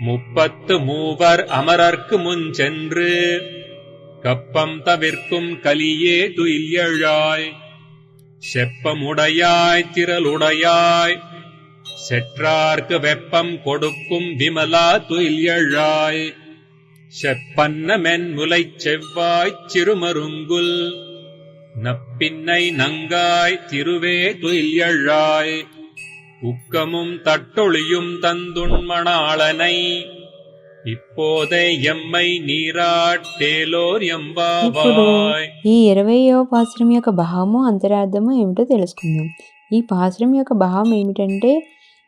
முப்பத்து மூவர் அமரர்க்கு முன் சென்று கப்பம் தவிர்க்கும் கலியே துயில்யழாய் செப்பமுடையாய் திரளுடையாய் செற்றார்க்கு வெப்பம் கொடுக்கும் விமலா துயில்யழாய் செப்பன்னமென் முலை செவ்வாய்ச் சிறுமருங்குல் நப்பின்னை நங்காய் திருவே துயில்யழாய் உக்கமும் தட்டொளியும் தந்துண்மணாளனை இப்போதே எம்மை నీరాట్టేలోర్ ఇప్పుడు ఎంబావాయ్ ఈ ఇరవయో పాశ్రం యొక్క భావము అంతరార్థము ఏమిటో తెలుసుకుందాం ఈ పాశ్రం యొక్క భావం ఏమిటంటే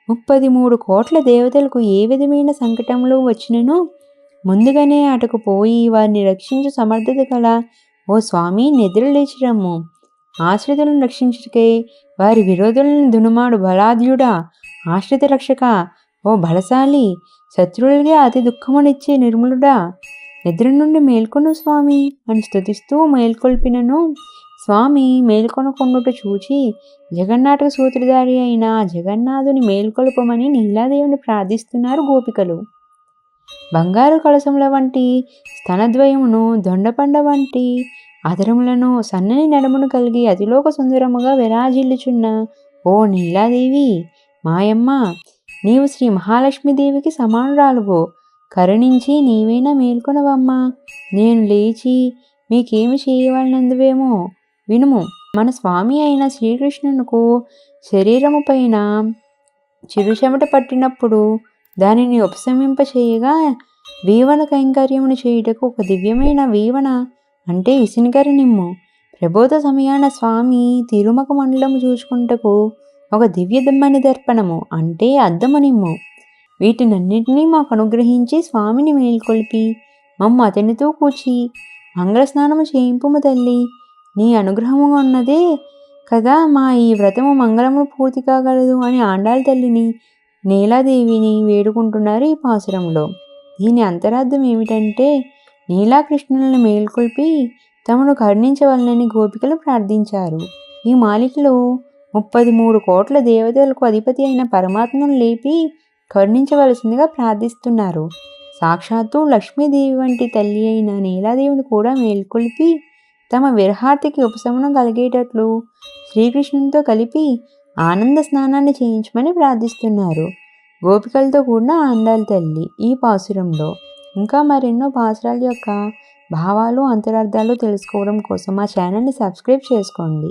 ముప్పది మూడు కోట్ల దేవతలకు ఏ విధమైన సంకటములు వచ్చినను ముందుగానే అటుకు పోయి వారిని రక్షించు సమర్థత గల ఓ స్వామి నిద్రలేచిరమ్ము ఆశ్రితులను రక్షించుటకై వారి విరోధులను దునుమాడు బలాద్యుడా ఆశ్రిత రక్షక? ఓ బలశాలి శత్రువులకే అతి దుఃఖమునిచ్చే నిర్మలుడా నిద్ర నుండి మేల్కొను స్వామి అని స్తుతిస్తూ మేల్కొల్పినను. స్వామి మేల్కొనకొండుట చూచి జగన్నాటక సూత్రధారి అయిన జగన్నాథుని మేల్కొల్పమని నీలాదేవిని ప్రార్థిస్తున్నారు గోపికలు. బంగారు కలసముల వంటి స్తనద్వయమును దొండపండ వంటి అధరములను సన్నని నడుమును కలిగి అతిలోక సుందరముగా విరాజిల్లుచున్న ఓ నీలాదేవి మాయమ్మ నీవు శ్రీ మహాలక్ష్మీదేవికి సమానురాలువు. కరుణించి నీవైనా మేల్కొనవమ్మా. నేను లేచి మీకేమి చేయవలనందువేమో. వినుము మన స్వామి అయిన శ్రీకృష్ణునకు శరీరము పైన చిరుచెమట పట్టినప్పుడు దానిని ఉపశమింప చేయగా వీవన కైంకర్యమును చేయుటకు ఒక దివ్యమైన వీవన అంటే విసినికరి నిమ్ము. ప్రబోధ సమయాన స్వామి తిరుమక మండలము చూసుకుంటకు ఒక దివ్య దమ్మని దర్పణము అంటే అద్దము నిమ్ము. వీటినన్నింటినీ మాకు అనుగ్రహించి స్వామిని మేల్కొల్పి మమ్మ అతనితో కూచి మంగళస్నానము చేయింపుము తల్లి. నీ అనుగ్రహము ఉన్నదే కదా మా ఈ వ్రతము మంగళము పూర్తి కాగలదు అని ఆండాల తల్లిని నీలాదేవిని వేడుకుంటున్నారు ఈ పాసురంలో దీని అంతరార్థం ఏమిటంటే నీలాకృష్ణులను మేల్కొల్పి తమను కరుణించవలనని గోపికలు ప్రార్థించారు. ఈ మాలికలో ముప్పది మూడు కోట్ల దేవతలకు అధిపతి అయిన పరమాత్మను లేపి కరుణించవలసిందిగా ప్రార్థిస్తున్నారు. సాక్షాత్తు లక్ష్మీదేవి వంటి తల్లి అయిన నీలాదేవిని కూడా మేల్కొల్పి తమ విరహార్తికి ఉపశమనం కలిగేటట్లు శ్రీకృష్ణునితో కలిపి ఆనంద స్నానాన్ని చేయించమని ప్రార్థిస్తున్నారు. గోపికలతో కూడిన ఆండాల తల్లి ఈ పాసురంలో ఇంకా మరెన్నో పాసురాల యొక్క భావాలు అంతరార్థాలు తెలుసుకోవడం కోసం మా ఛానల్ని సబ్స్క్రైబ్ చేసుకోండి.